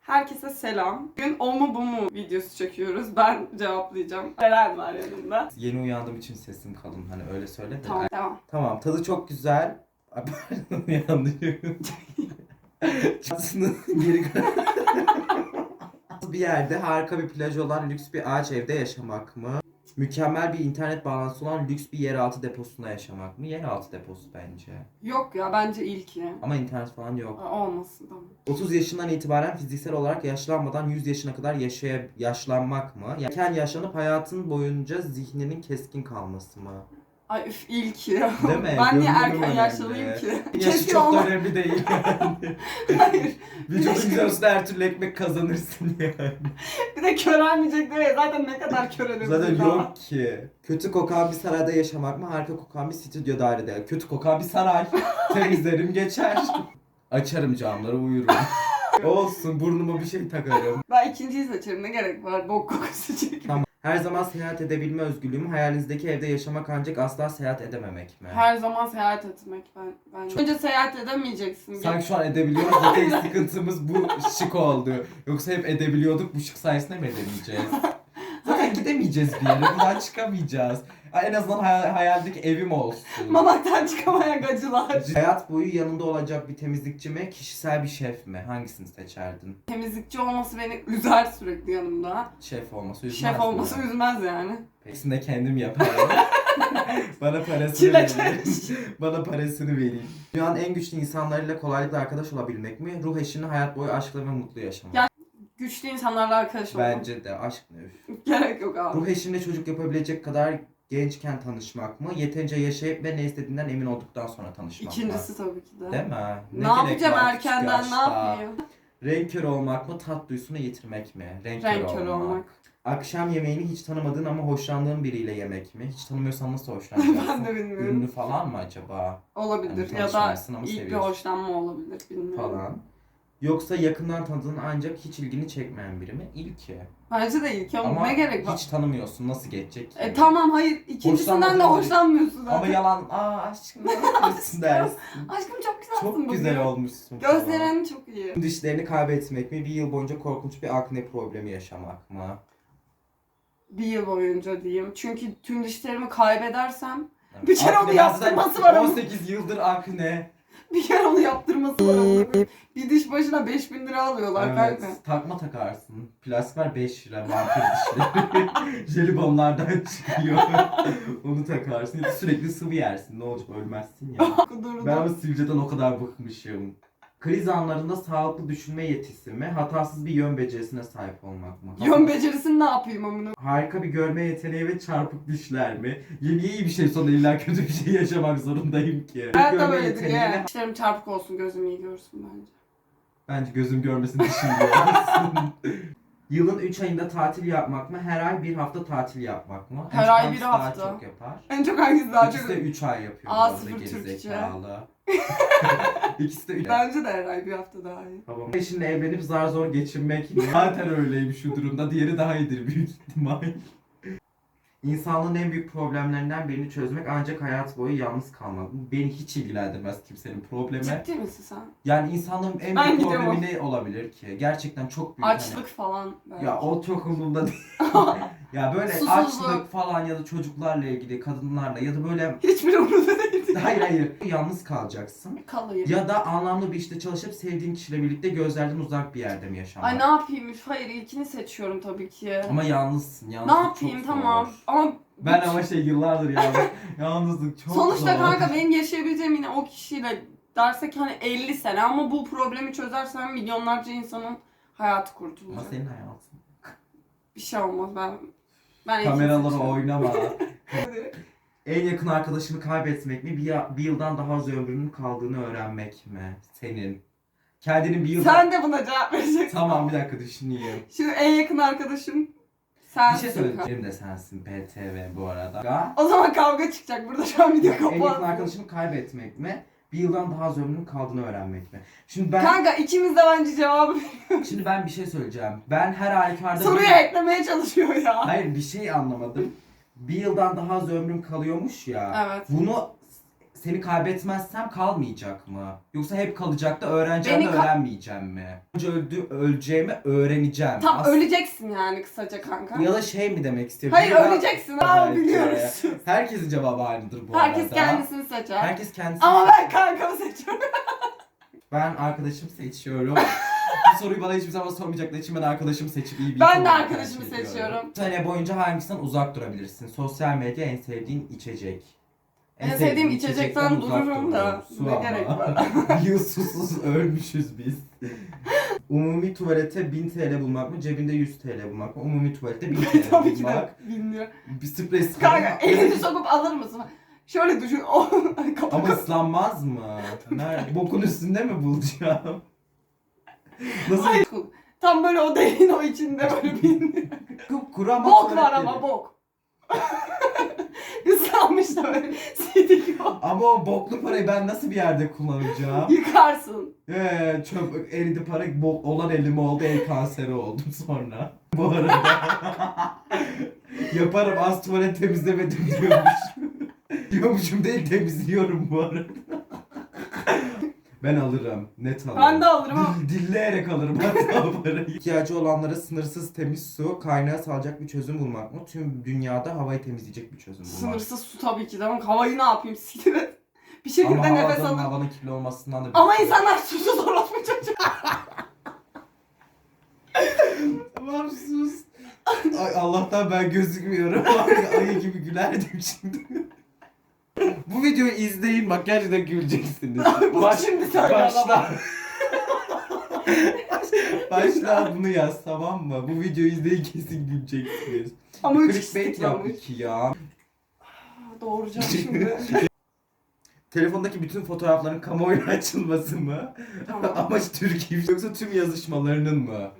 Herkese selam. Bugün o mu bu mu videosu çekiyoruz. Ben cevaplayacağım. Eren var yanımda. Yeni uyandığım için sesim kalın hani öyle söyle de. Tamam devam. Tamam tadı çok güzel. Ay, Pardon yanlış. Çatısının geri bir yerde harika bir plaj olan lüks bir ağaç evde yaşamak mı? Mükemmel bir internet bağlantısı olan lüks bir yeraltı deposunda yaşamak mı? Yeraltı deposu bence. Yok ya bence ilki. Ama internet falan yok. Aa, Olmasın tamam. 30 yaşından itibaren fiziksel olarak yaşlanmadan 100 yaşına kadar yaşaya yaşlanmak mı? Erken yaşlanıp hayatın boyunca zihninin keskin kalması mı? Ay üf ilki. Değil mi? ben niye Görünümü erken önemli. yaşlanayım ki? Yaşı Keşke çok da önemli değil yani. Hayır. Vücudun kilosu her türlü ekmek kazanırsın yani. Bir de körelmeyecek diye zaten ne kadar körelirsin Zaten daha. yok ki. Kötü kokan bir sarayda yaşamak mı? Harika kokan bir stüdyo dairede. Kötü kokan bir saray. Temizlerim geçer. Açarım camları uyurum. Olsun burnuma bir şey takarım. Ben ikinciyi seçerim ne gerek var bok kokusu çekiyor. Tamam. Her zaman seyahat edebilme özgürlüğü mü? Hayalinizdeki evde yaşamak ancak asla seyahat edememek mi? Her zaman seyahat etmek ben. ben. Önce seyahat edemeyeceksin. Sanki şu an edebiliyoruz da tek sıkıntımız bu şık oldu. Yoksa hep edebiliyorduk bu şık sayesinde mi edemeyeceğiz? Gidemeyeceğiz bir yere. Buradan çıkamayacağız. En azından hay- hayaldeki evim olsun. Mamaktan çıkamayan gacılar. Hayat boyu yanında olacak bir temizlikçi mi, kişisel bir şef mi? Hangisini seçerdin? Temizlikçi olması beni üzer sürekli yanımda. Şef olması üzmez Şef mi? olması üzmez yani. Hepsini de kendim yaparım. Bana parasını verin. Bana parasını verin. Dünyanın en güçlü insanlarıyla kolaylıkla arkadaş olabilmek mi? Ruh eşini hayat boyu aşkla ve mutlu yaşamak. Ya- Güçlü insanlarla arkadaş olmak. Bence de aşk ne üf. Gerek yok abi. Ruh eşinle çocuk yapabilecek kadar gençken tanışmak mı? Yeterince yaşayıp ve ne istediğinden emin olduktan sonra tanışmak mı? İkincisi tabii ki de. Değil mi? Ne, gerek yapacağım var küçük erkenden ne yaşta? yapayım? Renk körü olmak mı? Tat duyusunu yitirmek mi? Renk, Renk körü olmak. Akşam yemeğini hiç tanımadığın ama hoşlandığın biriyle yemek mi? Hiç tanımıyorsan nasıl hoşlanacaksın? ben de bilmiyorum. Ünlü falan mı acaba? Olabilir Yani ya da tanışmamışsın ama ilk bir seviyorsun. hoşlanma olabilir bilmiyorum. Falan. Yoksa yakından tanıdığın ancak hiç ilgini çekmeyen biri mi? İlki. Bence de ilk ama, Ama ne gerek var? hiç tanımıyorsun. Nasıl geçecek ki? E tamam hayır ikincisinden de hoşlanmıyorsun zaten. Ama yalan, aa aşkım ne yapıyorsun dersin. Aşkım çok güzelsin Çok bugün. güzel olmuşsun. falan. Gözlerin çok iyi. Dişlerini kaybetmek mi? Bir yıl boyunca korkunç bir akne problemi yaşamak mı? Bir yıl boyunca diyeyim. Çünkü tüm dişlerimi kaybedersem Bir kere Akne onu yaptırması zaten var ama. 18 yıldır akne. bir kere onu yaptırması var. onun. bir diş başına 5000 lira alıyorlar Evet, kanka. takma takarsın. Plastik var 5 lira vampir dişleri. Jelibonlardan çıkıyor. Onu takarsın. Ya da sürekli sıvı yersin. Ne olacak ölmezsin ya. Kudurdu. Ben ama sivilceden o kadar bıkmışım. Kriz anlarında sağlıklı düşünme yetisi mi? Hatasız bir yön becerisine sahip olmak mı? Yön becerisini ne yapayım amına? Harika bir görme yeteneği ve çarpık dişler mi? Yeni iyi bir şey sonra illa kötü bir şey yaşamak zorundayım ki. Hayatta Görme böyledir yeteneğiyle- ya. Dişlerim çarpık olsun gözüm iyi görsün bence. Bence gözüm görmesini düşünüyorsun. Yılın 3 ayında tatil yapmak mı? Her ay bir hafta tatil yapmak mı? En Her çok ay hangisi bir daha hafta. çok yapar. En çok hangisi daha İkisi çok... de 3 ay yapıyor. Bu arada, sıfır Türkçe. gerizekalı. İkisi de 3 Bence de her ay bir hafta daha iyi. Babam eşinle evlenip zar zor geçinmek zaten öyleymiş şu durumda. Diğeri daha iyidir büyük ihtimal. İnsanlığın en büyük problemlerinden birini çözmek ancak hayat boyu yalnız kalmak. Beni hiç ilgilendirmez kimsenin problemi. Ciddi misin sen? Yani insanlığın en Ben büyük gidiyorum. problemi ne olabilir ki? Gerçekten çok büyük. hani- Açlık falan. belki. Ya o çok umurumda değil. ya böyle Susuzluk. açlık falan ya da çocuklarla ilgili kadınlarla ya da böyle Hiçbir umurumda değil. hayır hayır yalnız kalacaksın. Kalayım. Ya da anlamlı bir işte çalışıp sevdiğin kişiyle birlikte gözlerden uzak bir yerde mi yaşamak? Ay ne yapayım? Üf, Hayır ilkini seçiyorum tabii ki. Ama yalnızsın. ne Yalnızlık yapayım çok tamam. Ama Ben ama şey yıllardır yalnız. yalnızlık çok sonuçta zor. kanka benim yaşayabileceğim yine o kişiyle dersek hani 50 sene ama bu problemi çözersem milyonlarca insanın hayatı Ama kurtulacak. senin hayatın. Bir şey olmaz ben. Ben Kameralara oynama. en yakın arkadaşını kaybetmek mi? Bir, ya- bir yıldan daha az ömrünün kaldığını öğrenmek mi? Senin. Kendinin bir yıl... Sen de buna cevap vereceksin. Tamam bir dakika düşüneyim. Şu en yakın arkadaşım Bir sensin. şey söyleyeyim. Benim de sensin PTV bu arada. O zaman kavga çıkacak burada şu an video en yakın arkadaşımı kaybetmek mi? Bir yıldan daha az ömrünün kaldığını öğrenmek mi? Şimdi ben Kanka ikimiz de bence cevabı şimdi ben bir şey söyleyeceğim. Ben her halükarda soruyu bir- eklemeye çalışıyor ya. Hayır bir şey anlamadım. Bir yıldan daha az ömrüm kalıyormuş ya. Evet. Bunu seni kaybetmezsem kalmayacak mı? Yoksa hep kalacak da öğreneceğim Beni de ka- öğrenmeyeceğim mi? Önce öldü, öleceğimi öğreneceğim. Tam As- öleceksin yani kısaca kanka. Ya da şey mi demek istiyor? Hayır daha- öleceksin. Aa Evet, biliyoruz. Herkesin cevabı aynıdır bu Herkes arada. kendisini seçer. Herkes kendisi. Ama ben kankamı seçiyorum. Ben arkadaşım seçiyorum. Bu soruyu bana hiçbir zaman sormayacaklar için ben arkadaşımı seçip iyi bir Ben insan de arkadaşımı tercih ediyorum. seçiyorum. Sene boyunca hangisinden uzak durabilirsin? Sosyal medya en sevdiğin içecek. En sevdiğim içecekten dururum da. Su ne ama. gerek var? Yıl susuz ölmüşüz biz. Umumi tuvalete 1000 TL bulmak mı? Cebinde 100 TL bulmak mı? Umumi tuvalete 1000 TL Tabii ki de bulmak. bilmiyorum. Bir sprey Kanka elini sokup alır mısın? Şöyle düşün. O kapı Ama ıslanmaz mı? Nerede? Bokun üstünde mi bulacağım? Nasıl? Hayır. Tam böyle o deliğin o içinde böyle bir Kuru ama bok var ama bok. Islanmış da böyle sidik o. Ama o boklu parayı ben nasıl bir yerde kullanacağım? Yıkarsın. Ee, çöp eridi para bok olan elim oldu el kanseri oldum sonra. Bu arada. Yaparım az tuvalet temizlemedim diyormuş. diyormuşum değil temizliyorum bu arada. Ben alırım. Net alırım. Ben de alırım ama. Dil, dilleyerek alırım hatta parayı. İhtiyacı olanlara sınırsız temiz su, kaynağı salacak bir çözüm bulmak mı? Tüm dünyada havayı temizleyecek bir çözüm bulmak. Sınırsız su tabii ki de ama havayı ne yapayım siktir et. Bir şekilde Ama nefes havadan, alın. havanın kirli olmasından da bir Ama şey- insanlar susuz orospu çocuğu. Tamam sus. Ay Allah'tan ben gözükmüyorum. Ay, ayı gibi gülerdim şimdi. Bu videoyu izleyin bak gerçekten güleceksiniz. Bu Baş, şimdi söyle başla. başla bunu yaz tamam mı? Bu videoyu izleyin kesin güleceksiniz. Ama üç Clickbait olmuş. yaptık ya. Doğuracağım şimdi. Telefondaki bütün fotoğrafların kamuoyuna açılması mı? tamam. Amaç Türkiye yoksa tüm yazışmalarının mı?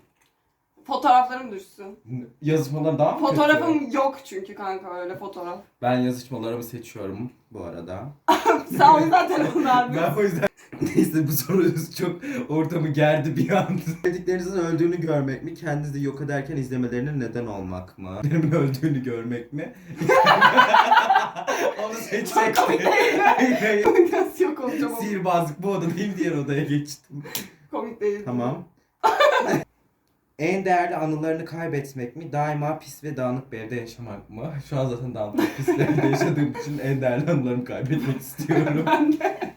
Fotoğraflarım düşsün. Yazışmalar daha mı kötü? Fotoğrafım yok çünkü kanka öyle fotoğraf. Ben yazışmalarımı seçiyorum bu arada. Sen o yüzden telefonlar Ben o yüzden neyse bu sorunuz çok ortamı gerdi bir anda. Sevdiklerinizin öldüğünü görmek mi? Kendinizi yok ederken izlemelerine neden olmak mı? Benim öldüğünü görmek mi? Onu seçecektim. Çok komik değil mi? Nasıl yok olacağım. Sihirbazlık bu oda değil diğer odaya geçtim. Komik değil. Tamam. en değerli anılarını kaybetmek mi? Daima pis ve dağınık bir evde yaşamak mı? Şu an zaten dağınık pis bir evde yaşadığım için en değerli anılarımı kaybetmek istiyorum. Ben de,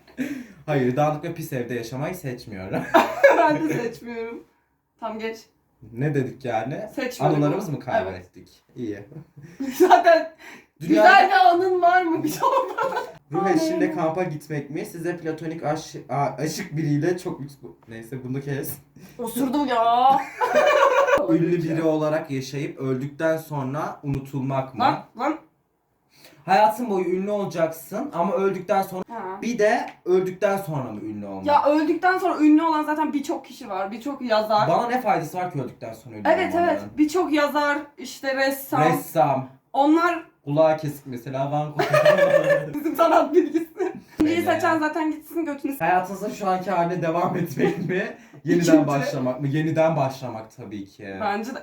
Hayır, dağınık ve pis evde yaşamayı seçmiyorum. ben de seçmiyorum. Tam geç. ne dedik yani? Seçmiyorum. Anılarımızı mı kaybettik? İyi. Zaten Dünyada güzel bir anın var mı? Bir şey. Ruh eşliğinde kampa gitmek mi? Size platonik aş a- aşık biriyle çok lüks bu. Neyse bunu kes. Osurdum ya. Ünlü biri olarak yaşayıp öldükten sonra unutulmak mı? Lan lan. Hayatın boyu ünlü olacaksın ama öldükten sonra Ha. bir de öldükten sonra mı ünlü olmak? Ya öldükten sonra ünlü olan zaten birçok kişi var. Birçok yazar. Bana ne faydası var ki öldükten sonra ünlü evet olmanın? evet. Birçok yazar, işte ressam. Ressam, Onlar kulağı kesik mesela Van Gogh. bizim sanat bilgisi. İkinciyi Öyle. seçen zaten gitsin götünü s- Hayatınızın şu anki haline devam etmek mi? Yeniden İkinci. başlamak mı? Yeniden başlamak tabii ki. Bence de.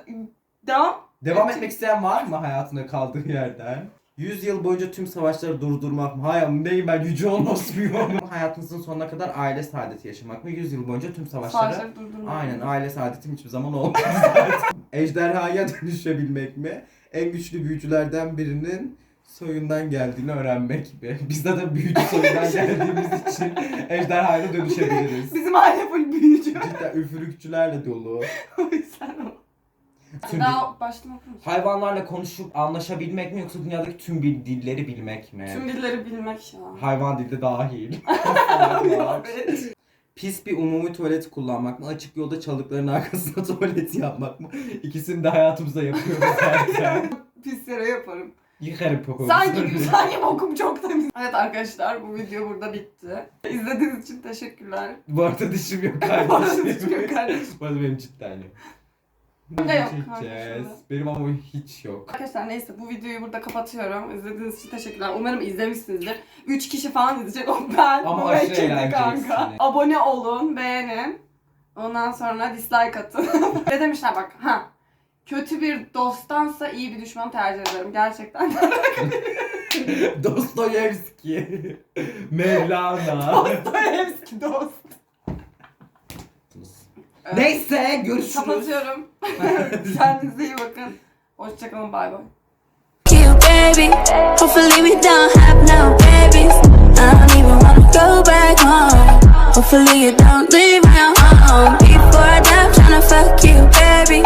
Devam. Devam Evet. etmek isteyen var mı hayatında kaldığı yerden? 100 yıl boyunca tüm savaşları durdurmak mı? Hayır neyim ben Yüce Onos muyum? Hayatınızın sonuna kadar aile saadeti yaşamak mı? 100 yıl boyunca tüm savaşları... Savaşları durdurmak. Aynen aile saadetim hiçbir zaman olmaz zaten. Ejderhaya dönüşebilmek mi? En güçlü büyücülerden birinin soyundan geldiğini öğrenmek mi? Biz de büyücü soyundan geldiğimiz için ejderhaya dönüşebiliriz. Bizim aile full büyücü. Cidden üfürükçülerle dolu. o yüzden o. Tüm Daha baştan? Hayvanlarla konuşup anlaşabilmek mi yoksa dünyadaki tüm bil- dilleri bilmek mi? Tüm dilleri bilmek ya. Hayvan dili de dahil. Pis bir umumi tuvalet kullanmak mı? Açık yolda çalıkların arkasında tuvalet yapmak mı? İkisini de hayatımızda yapıyoruz zaten. Pis yere yaparım. Yıkarım popomu. Sanki, sanki bokum çok temiz. Evet arkadaşlar bu video burada bitti. İzlediğiniz için teşekkürler. Bu arada dişim yok Bu arada kardeşim. dişim yok kardeşim. Bu arada benim cidden yok. De yok kardeşim. Benim ama hiç yok. Arkadaşlar neyse bu videoyu burada kapatıyorum. İzlediğiniz için teşekkürler. Umarım izlemişsinizdir. 3 kişi falan izleyecek. O ben, Ama bu aşırı eğleneceksiniz. kanka. Abone olun, beğenin. Ondan sonra dislike atın. ne demişler bak. Ha. Kötü bir dosttansa iyi bir düşman tercih ederim. Gerçekten. Dostoyevski. Mevlana. Dostoyevski dost. Evet. Neyse görüşürüz. Kapatıyorum. Kendinize iyi bakın. Hoşçakalın bay bay. Baby, hopefully we don't have no babies. I don't even wanna go back home. Hopefully you don't leave my home before I die. I'm tryna fuck you, baby.